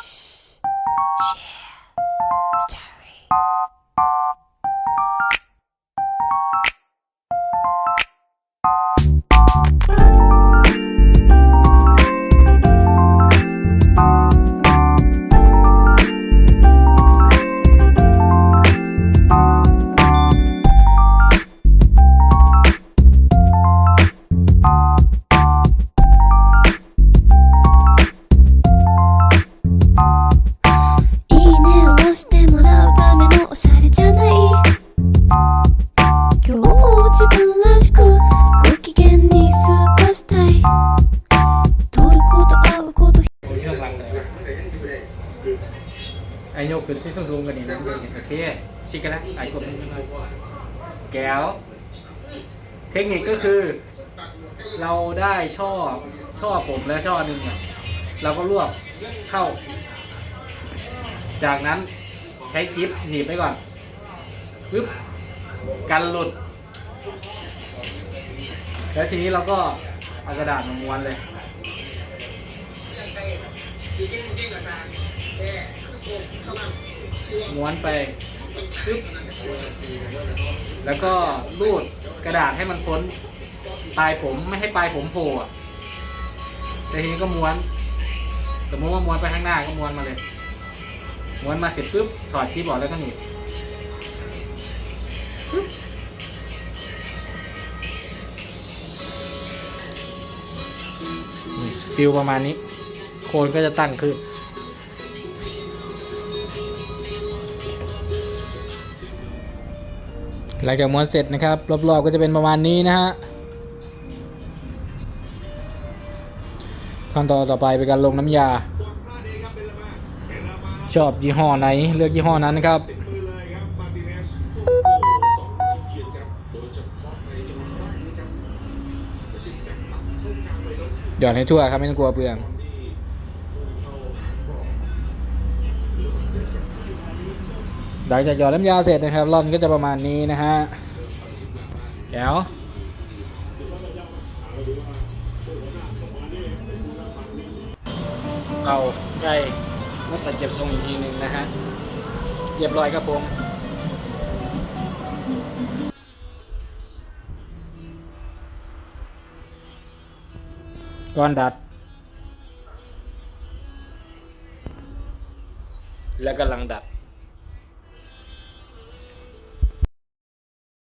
Shh. Share. Story. ขึ้นที่สูงๆกันนี่นะโอเคชิคกันแล้วไอ้กดมือขึ้นมแก้ว เทคนิคก็คือ เราได้ช่อช่อผมและช่อหนึ่งอะเราก็รวบเข้า จากนั้นใช้กิฟหนีบไปก่อนปึ๊บกันหลุด แล้วทีนี้เราก็เอากระดาษมาม้วนเลย ม้วนไปปึ๊บแล้วก็รูดกระดาษให้มันพ้นปลายผมไม่ให้ปลายผมโผล่แต่ทีนี้ก็ม้วน สมมติว่าม้วนไปข้างหน้าก็ม้วนมาเลย ม้วนมาเสร็จปุ๊บถอดที่บอร์ดแล้วก็หนีบฟิลประมาณนี้ โคนก็จะตั้งขึ้น หลังจากม้วนเสร็จนะครับ รอบๆก็จะเป็นประมาณนี้นะฮะขั้นตอนต่อไปเป็นการลงน้ำยา ชอบยี่ห้อไหนเลือกยี่ห้อนั้นนะครับหยอดให้ทั่วครับไม่ต้องกลัวเปลือง หลังจากหยอดน้ำยาเสร็จนะครับร่อนก็จะประมาณนี้นะฮะแก้วเราได้มุดตะเก็บทรงอีกทีหนึ่งนะฮะเรียบร้อยครับผมก้อนดัด และกำลังดัด